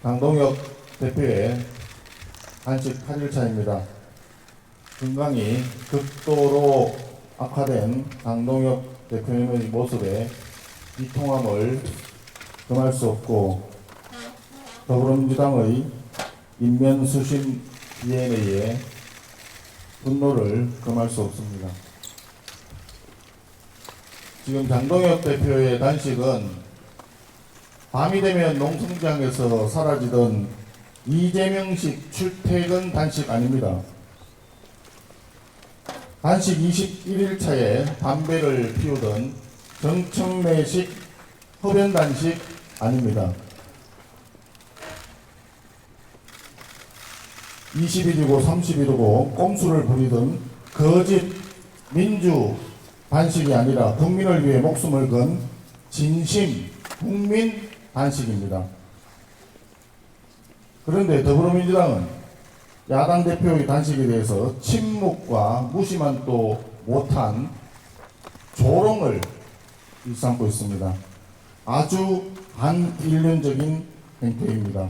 강동혁 대표의 한식 8일차입니다. 건강이 극도로 악화된 강동혁 대표님의 모습에 비통함을 금할 수 없고 더불어민주당의 인면수심 DNA에 분노를 금할 수 없습니다. 지금 장동혁 대표의 단식은 밤이 되면 농성장에서 사라지던 이재명식 출퇴근 단식 아닙니다. 단식 21일 차에 담배를 피우던 정청래식 흡연 단식 아닙니다. 20일이고 30일이고 꼼수를 부리던 거짓 민주 단식이 아니라 국민을 위해 목숨을 건 진심 국민 단식입니다. 그런데 더불어민주당은 야당 대표의 단식에 대해서 침묵과 무시만 또 못한 조롱을 일삼고 있습니다. 아주 반인륜적인 행태입니다.